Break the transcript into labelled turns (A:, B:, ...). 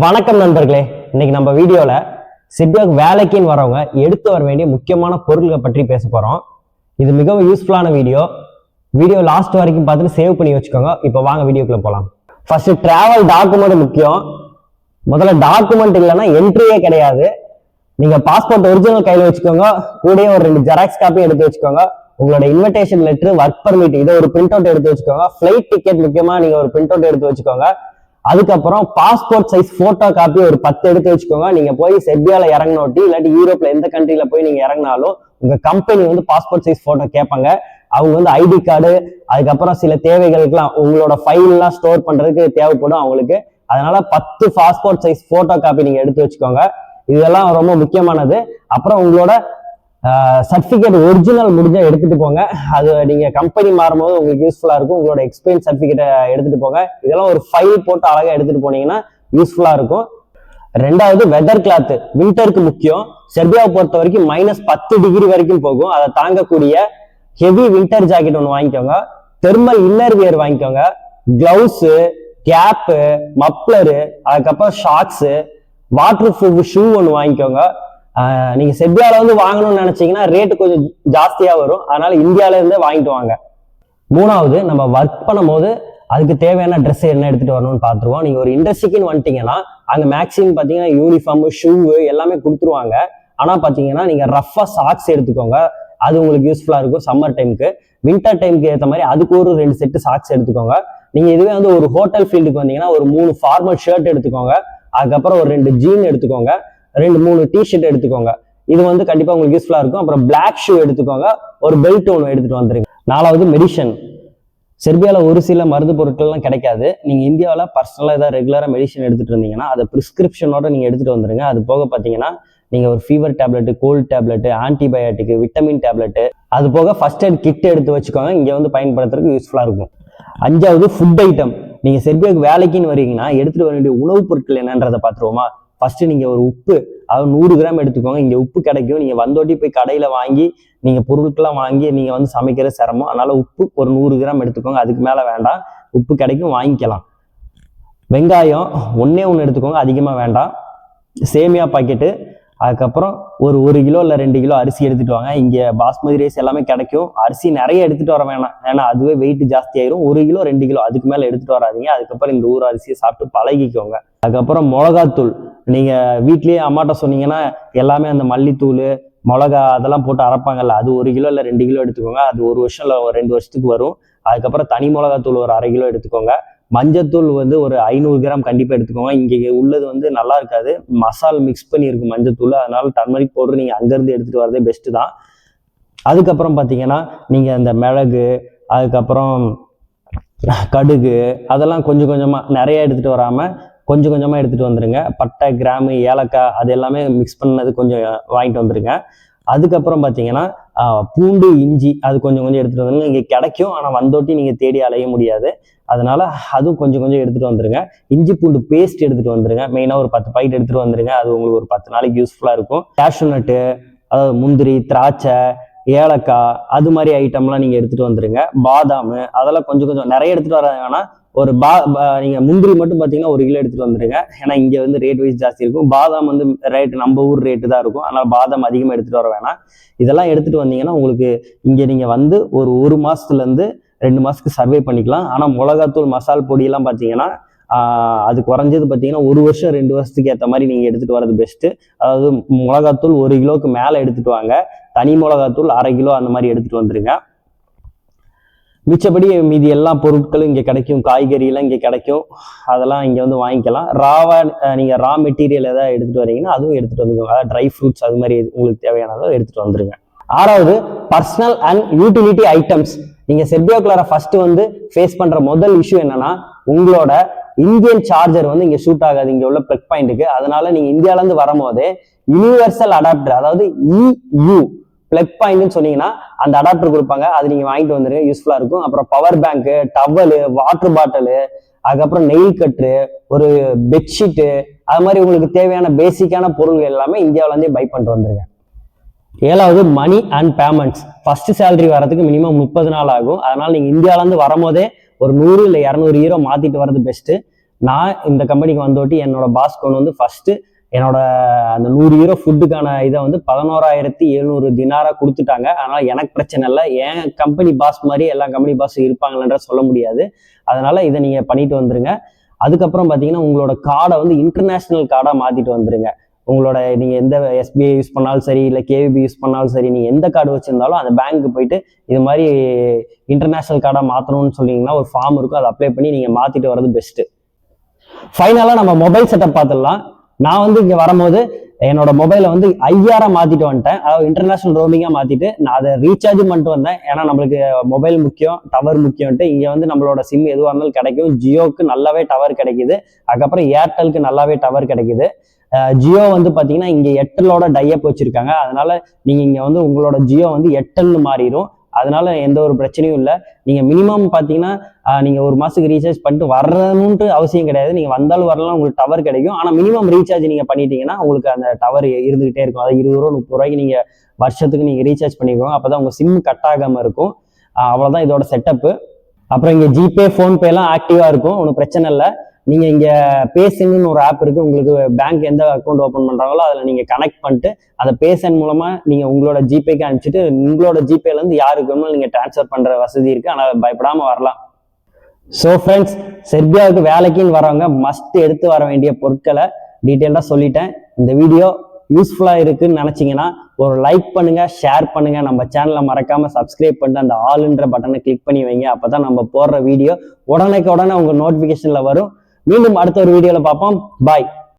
A: வணக்கம் நண்பர்களே. இன்னைக்கு நம்ம வீடியோல சிட்வாக் வேலைக்குன்னு வரவங்க எடுத்து வர வேண்டிய முக்கியமான பொருள்களை பற்றி பேச போறோம். இது மிகவும் யூஸ்ஃபுல்லான வீடியோ. வீடியோ லாஸ்ட் வரைக்கும் பார்த்துட்டு சேவ் பண்ணி வச்சுக்கோங்க. இப்போ வாங்க வீடியோக்குள்ள போகலாம் ஃபர்ஸ்ட் ட்ராவல் டாக்குமெண்ட் முக்கியம். முதல்ல டாக்குமெண்ட் இல்லைன்னா என்ட்ரியே கிடையாது. நீங்க பாஸ்போர்ட் ஒரிஜினல் கையில் வச்சுக்கோங்க. கூடயே ஒரு ரெண்டு ஜெராக்ஸ் காப்பியும் எடுத்து வச்சுக்கோங்க. உங்களோட இன்விடேஷன் லெட்டர் ஒர்க் பர்மிட் இதை ஒரு பிரிண்ட் அவுட் எடுத்து வச்சுக்கோங்க. ஃப்ளைட் டிக்கெட் முக்கியமா நீங்க ஒரு பிரிண்ட் அவுட் எடுத்து வச்சுக்கோங்க. அதுக்கப்புறம் பாஸ்போர்ட் சைஸ் போட்டோ காப்பி ஒரு பத்து எடுத்து வச்சுக்கோங்க. நீங்க போய் செர்பியால இறங்கினோட்டி இல்லாட்டி யூரோப்ல எந்த கண்ட்ரில போய் நீங்க இறங்கினாலும் உங்க கம்பெனி வந்து பாஸ்போர்ட் சைஸ் போட்டோ கேட்பாங்க. அவங்க வந்து ஐடி கார்டு அதுக்கப்புறம் சில தேவைகளுக்கெல்லாம் உங்களோட ஃபைல்லாம் ஸ்டோர் பண்றதுக்கு தேவைப்படும் அவங்களுக்கு. அதனால பத்து பாஸ்போர்ட் சைஸ் போட்டோ காப்பி நீங்க எடுத்து வச்சுக்கோங்க. இதெல்லாம் ரொம்ப முக்கியமானது. அப்புறம் உங்களோட சர்டிஃபிகேட் ஒரிஜினல் முடிஞ்சால் எடுத்துகிட்டு போங்க. அது நீங்கள் கம்பெனி மாறும்போது உங்களுக்கு யூஸ்ஃபுல்லாக இருக்கும். உங்களோட எக்ஸ்பீரியன்ஸ் சர்டிஃபிகேட்டை எடுத்துகிட்டு போங்க. இதெல்லாம் ஒரு ஃபைல் போட்டு அழகாக எடுத்துகிட்டு போனீங்கன்னா யூஸ்ஃபுல்லாக இருக்கும். ரெண்டாவது வெதர் கிளாத் வின்டருக்கு முக்கியம். செர்பியாவை பொறுத்த வரைக்கும் மைனஸ் பத்து டிகிரி வரைக்கும் போகும். அதை தாங்கக்கூடிய ஹெவி வின்டர் ஜாக்கெட் ஒன்று வாங்கிக்கோங்க. தெர்மல் இன்னர் வியர் வாங்கிக்கோங்க. கிளவுஸு கேப்பு மப்ளரு அதுக்கப்புறம் ஷார்ட்ஸு வாட்டர் ப்ரூஃப் ஷூ ஒன்று வாங்கிக்கோங்க. நீங்கள் நீங்க வந்து வாங்கணும்னு நினைச்சீங்கன்னா ரேட்டு கொஞ்சம் ஜாஸ்தியா வரும். அதனால இந்தியால இருந்தே வாங்கிட்டு வாங்க. மூணாவது நம்ம ஒர்க் பண்ணும்போது அதுக்கு தேவையான ட்ரெஸ் என்ன எடுத்துட்டு வரணும்னு பார்த்துருவோம். நீங்க ஒரு இண்டஸ்ட்ரிக்குன்னு வந்துட்டீங்கன்னா அங்க மேக்ஸிமம் பாத்தீங்கன்னா யூனிஃபார்ம் ஷூ எல்லாமே கொடுத்துருவாங்க. ஆனா பாத்தீங்கன்னா நீங்க ரஃபா சாக்ஸ் எடுத்துக்கோங்க. அது உங்களுக்கு யூஸ்ஃபுல்லா இருக்கும் சம்மர் டைமுக்கு வின்டர் டைமுக்கு ஏற்ற மாதிரி அதுக்கு ஒரு ரெண்டு செட்டு சாக்ஸ் எடுத்துக்கோங்க. நீங்க இதுவே வந்து ஒரு ஹோட்டல் ஃபீல்டுக்கு வந்தீங்கன்னா ஒரு மூணு ஃபார்மல் ஷர்ட் எடுத்துக்கோங்க. அதுக்கப்புறம் ஒரு ரெண்டு ஜீன் எடுத்துக்கோங்க. ரெண்டு மூணு டிஷர்ட் எடுத்துக்கோங்க. இது வந்து கண்டிப்பா உங்களுக்கு யூஸ்ஃபுல்லா இருக்கும். அப்புறம் பிளாக் ஷூ எடுத்துக்கோங்க. ஒரு பெல்ட் ஒன்று எடுத்துட்டு வந்துருங்க. நாலாவது மெடிஷன் செர்பியால ஒரு சில மருந்து பொருட்கள்லாம் கிடைக்காது. நீங்க இந்தியாவில் பர்சனலாக ஏதாவது ரெகுலராக மெடிசன் எடுத்துட்டு இருந்தீங்கன்னா அதை ப்ரிஸ்கிரிப்ஷனோட நீங்க எடுத்துட்டு வந்துருங்க. அது போக பார்த்தீங்கன்னா நீங்க ஒரு fever tablet cold tablet antibiotic vitamin tablet அது போக ஃபர்ஸ்ட் எய்ட் கிட் எடுத்து வச்சுக்கோங்க. இங்கே வந்து பயன்படுத்துறதுக்கு யூஸ்ஃபுல்லாக இருக்கும். அஞ்சாவது ஃபுட் ஐட்டம் நீங்க செர்பியாவுக்கு வேலைக்குன்னு வரீங்கன்னா எடுத்துட்டு வர வேண்டிய உணவுப் பொருட்கள் என்னன்றதை பார்த்துருவோமா? ஃபஸ்ட்டு நீங்கள் ஒரு உப்பு அதாவது நூறு கிராம் எடுத்துக்கோங்க. இங்கே உப்பு கிடைக்கும். நீங்கள் வந்தோட்டி போய் கடையில் வாங்கி நீங்கள் பொருட்கள்லாம் வாங்கி நீங்கள் வந்து சமைக்கிற சிரமம். அதனால் உப்பு ஒரு நூறு கிராம் எடுத்துக்கோங்க. அதுக்கு மேலே வேண்டாம். உப்பு கிடைக்கும் வாங்கிக்கலாம். வெங்காயம் ஒன்றே ஒன்று எடுத்துக்கோங்க. அதிகமாக வேண்டாம். சேமியா பாக்கெட்டு அதுக்கப்புறம் ஒரு ஒரு கிலோ இல்லை ரெண்டு கிலோ அரிசி எடுத்துகிட்டு வாங்க. இங்கே பாஸ்மதி ரைஸ் எல்லாமே கிடைக்கும். அரிசி நிறைய எடுத்துகிட்டு வர வேணாம். ஏன்னா அதுவே வெயிட் ஜாஸ்தி ஆயிரும். ஒரு கிலோ ரெண்டு கிலோ அதுக்கு மேலே எடுத்துகிட்டு வராதீங்க. அதுக்கப்புறம் இந்த ஊர் அரிசியை சாப்பிட்டு பழகிக்கோங்க. அதுக்கப்புறம் மிளகாத்தூள். நீங்கள் வீட்லேயே அம்மாட்ட சொன்னீங்கன்னா எல்லாமே அந்த மல்லித்தூள் மிளகா அதெல்லாம் போட்டு அரைப்பாங்கல்ல அது ஒரு கிலோ இல்லை ரெண்டு கிலோ எடுத்துக்கோங்க. அது ஒரு வருஷம் இல்லை ஒரு ரெண்டு வருஷத்துக்கு வரும். அதுக்கப்புறம் தனி மிளகாத்தூள் ஒரு அரை கிலோ எடுத்துக்கோங்க. மஞ்சத்தூள் வந்து ஒரு ஐநூறு கிராம் கண்டிப்பாக எடுத்துக்கோங்க. இங்கே உள்ளது வந்து நல்லா இருக்காது. மசால் மிக்ஸ் பண்ணியிருக்கும் மஞ்சத்தூள். அதனால டர்மரிக் பவுடர் நீங்கள் அங்கேருந்து எடுத்துகிட்டு வரதே பெஸ்ட்டு தான். அதுக்கப்புறம் பார்த்தீங்கன்னா நீங்கள் அந்த மிளகு அதுக்கப்புறம் கடுகு அதெல்லாம் கொஞ்சம் கொஞ்சமாக நிறைய எடுத்துகிட்டு வராமல் கொஞ்சம் கொஞ்சமாக எடுத்துகிட்டு வந்துடுங்க பட்டை கிராமு ஏலக்காய் அது எல்லாமே மிக்ஸ் பண்ணது கொஞ்சம் வாங்கிட்டு வந்துடுங்க அதுக்கப்புறம் பார்த்தீங்கன்னா பூண்டு இஞ்சி அது கொஞ்சம் கொஞ்சம் எடுத்துகிட்டு வந்துருங்க. இங்கே கிடைக்கும் ஆனால் வந்தோட்டி நீங்கள் தேடி அலைய முடியாது. அதனால் அதுவும் கொஞ்சம் கொஞ்சம் எடுத்துகிட்டு வந்துருங்க. இஞ்சி பூண்டு பேஸ்ட் எடுத்துகிட்டு வந்துருங்க. மெயினாக ஒரு பத்து பாக்கெட் எடுத்துகிட்டு வந்துருங்க. அது உங்களுக்கு ஒரு பத்து நாளைக்கு யூஸ்ஃபுல்லாக இருக்கும். கேஷ்யூ நட்டு அதாவது முந்திரி திராட்சை ஏலக்காய் அது மாதிரி ஐட்டம்லாம் நீங்கள் எடுத்துகிட்டு வந்துருங்க. பாதாம் அதெல்லாம் கொஞ்சம் கொஞ்சம் நிறைய எடுத்துகிட்டு வர ஒரு பா நீங்கள் முந்திரி மட்டும் பார்த்தீங்கன்னா ஒரு கிலோ எடுத்துகிட்டு வந்துடுங்க ஏன்னா இங்கே வந்து ரேட் வைஸ் ஜாஸ்தி இருக்கும். பாதாம் வந்து ரேட்டு நம்ம ஊர் ரேட்டு தான் இருக்கும். அதனால் பாதாம் அதிகமாக எடுத்துகிட்டு வர வேணாம். இதெல்லாம் எடுத்துகிட்டு வந்தீங்கன்னா உங்களுக்கு இங்கே நீங்கள் வந்து ஒரு ஒரு மாதத்துலேருந்து ரெண்டு மாதத்துக்கு சர்வே பண்ணிக்கலாம். ஆனால் மிளகாத்தூள் மசால் பொடியெல்லாம் பார்த்தீங்கன்னா அது குறைஞ்சது பார்த்தீங்கன்னா ஒரு வருஷம் ரெண்டு வருஷத்துக்கு ஏற்ற மாதிரி நீங்கள் எடுத்துகிட்டு வர்றது பெஸ்ட்டு அதாவது மிளகாத்தூள் ஒரு கிலோக்கு மேலே எடுத்துகிட்டு வாங்க. தனி மிளகாத்தூள் அரை கிலோ அந்த மாதிரி எடுத்துகிட்டு வந்துடுங்க மிச்சப்படி மீதி எல்லா பொருட்களும் இங்கே கிடைக்கும். காய்கறி இங்கே கிடைக்கும். அதெல்லாம் இங்கே வந்து வாங்கிக்கலாம். ராவா நீங்கள் ரா மெட்டீரியல் எதாவது எடுத்துகிட்டு வரீங்கன்னா அதுவும் எடுத்துகிட்டு வந்துக்கோங்க. அதாவது ட்ரை ஃப்ரூட்ஸ் அது மாதிரி உங்களுக்கு தேவையானதோ எடுத்துகிட்டு வந்துருங்க. ஆறாவது பர்சனல் அண்ட் யூட்டிலிட்டி ஐட்டம்ஸ் நீங்கள் செர்பியாக்குள்ளார ஃபஸ்ட்டு வந்து ஃபேஸ் பண்ணுற முதல் இஷ்யூ என்னன்னா உங்களோட இந்தியன் சார்ஜர் வந்து இங்கே ஷூட் ஆகாது. இங்கே உள்ள பிளக் பாயிண்ட்டுக்கு அதனால நீங்கள் இந்தியாவிலேருந்து வரும்போது யூனிவர்சல் அடாப்டர் அதாவது இயூ பிளக் பாயிண்ட்னு சொன்னீங்கன்னா அந்த அடாப்டர் கொடுப்பாங்க. அது நீங்கள் வாங்கிட்டு வந்துருங்க யூஸ்ஃபுல்லாக இருக்கும். அப்புறம் power bank towel water bottle அதுக்கப்புறம் நெயில் கட்டு ஒரு பெட்ஷீட்டு அது மாதிரி உங்களுக்கு தேவையான பேசிக்கான பொருள்கள் எல்லாமே இந்தியாவிலேருந்தே பை பண்ணிட்டு வந்துருங்க ஏழாவது மணி அண்ட் பேமெண்ட்ஸ் ஃபர்ஸ்ட் சேலரி வரதுக்கு மினிமம் முப்பது நாள் ஆகும். அதனால நீங்கள் இந்தியாவிலேருந்து வரும்போதே ஒரு நூறு இல்லை இரநூறு ஹீரோ மாற்றிட்டு வர்றது பெஸ்ட்டு நான் இந்த கம்பெனிக்கு வந்தோட்டி என்னோட பாஸ் கொண்டு வந்து ஃபஸ்ட்டு என்னோட அந்த நூறு யூரோ ஃபுட்டுக்கான இதை வந்து பதினோராயிரத்தி எழுநூறு தினாராக கொடுத்துட்டாங்க. அதனால் எனக்கு பிரச்சனை இல்லை. என் கம்பெனி பாஸ் மாதிரி எல்லா கம்பெனி பாஸ் இருப்பாங்களன்ற சொல்ல முடியாது. அதனால் இதை நீங்கள் பண்ணிட்டு வந்துருங்க. அதுக்கப்புறம் பார்த்தீங்கன்னா உங்களோட கார்டை வந்து இன்டர்நேஷ்னல் கார்டாக மாற்றிட்டு வந்துருங்க. உங்களோட நீங்கள் எந்த எஸ்பிஐ யூஸ் பண்ணாலும் சரி இல்லை கேவிபி யூஸ் பண்ணாலும் சரி நீங்கள் எந்த கார்டு வச்சுருந்தாலும் அந்த பேங்க்கு போயிட்டு இது மாதிரி இன்டர்நேஷ்னல் கார்டாக மாற்றணும்னு சொன்னீங்கன்னா ஒரு ஃபார்ம் இருக்கும். அதை அப்ளை பண்ணி நீங்கள் மாற்றிட்டு வர்றது பெஸ்ட்டு ஃபைனலாக நம்ம மொபைல் செட்டப் பார்த்துடலாம் நான் வந்து இங்கே வரும்போது என்னோட மொபைலை வந்து ஐயாரா மாத்திட்டு வந்துட்டேன். அதாவது இன்டர்நேஷனல் ரோமிங்காக மாத்திட்டு நான் அதை ரீசார்ஜ் பண்ணிட்டு வந்தேன். ஏன்னா நம்மளுக்கு மொபைல் முக்கியம் டவர் முக்கியம்ட்டு இங்கே வந்து நம்மளோட சிம் எதுவாக இருந்தாலும் கிடைக்கும். ஜியோக்கு நல்லாவே டவர் கிடைக்குது. அதுக்கப்புறம் ஏர்டெலுக்கு நல்லாவே டவர் கிடைக்குது. ஜியோ வந்து பார்த்தீங்கன்னா இங்கே எட்டலோட டையப் வச்சுருக்காங்க. அதனால நீங்கள் இங்கே வந்து உங்களோட ஜியோ வந்து எட்டல்னு மாறிடும் அதனால எந்த ஒரு பிரச்சனையும் இல்லை. நீங்கள் மினிமம் பார்த்தீங்கன்னா நீங்கள் ஒரு மாதத்துக்கு ரீசார்ஜ் பண்ணிட்டு வரணுன்ட்டு அவசியம் கிடையாது. நீங்கள் வந்தாலும் வரலாம் உங்களுக்கு டவர் கிடைக்கும். ஆனால் மினிமம் ரீசார்ஜ் நீங்கள் பண்ணிட்டீங்கன்னா உங்களுக்கு அந்த டவர் இருந்துகிட்டே இருக்கும். அதாவது இருபது ரூபா முப்பது ரூபாய்க்கு நீங்கள் வருஷத்துக்கு நீங்கள் ரீசார்ஜ் பண்ணிக்கோங்க. அப்பதான் உங்கள் சிம் கட் ஆகாமல் இருக்கும். அவ்வளோதான் இதோட செட்டப்பு அப்புறம் இங்கே ஜிபே ஃபோன்பே எல்லாம் இருக்கும். ஒன்றும் பிரச்சனை இல்லை. நீங்க இங்க பேசன்னு ஒரு ஆப் இருக்கு. உங்களுக்கு பேங்க் எந்த அக்கௌண்ட் ஓப்பன் பண்றாங்களோ அதுல நீங்க கனெக்ட் பண்ணிட்டு அதை பேசன் மூலமா நீங்க உங்களோட ஜிபேக்கு அனுப்பிச்சிட்டு உங்களோட ஜிபேல இருந்து யாருக்கு வேணுமோ நீங்க டிரான்ஸ்ஃபர் பண்ற வசதி இருக்கு. ஆனால் பயப்படாம வரலாம். ஸோ ஃப்ரெண்ட்ஸ் செர்பியாவுக்கு வேலைக்குன்னு வரவங்க மஸ்ட் எடுத்து வர வேண்டிய பொருட்களை டீட்டெயிலாக சொல்லிட்டேன். இந்த வீடியோ யூஸ்ஃபுல்லாக இருக்குன்னு நினச்சிங்கன்னா ஒரு லைக் பண்ணுங்கள் ஷேர் பண்ணுங்கள் நம்ம சேனலை மறக்காமல் சப்ஸ்கிரைப் பண்ணிட்டு அந்த ஆளுன்ற பட்டனை கிளிக் பண்ணி வைங்க. அப்போ தான் நம்ம போடுற வீடியோ உடனேக்கு உடனே உங்கள் நோட்டிஃபிகேஷனில் வரும். மீண்டும் அடுத்த ஒரு வீடியோல பார்ப்போம். பாய்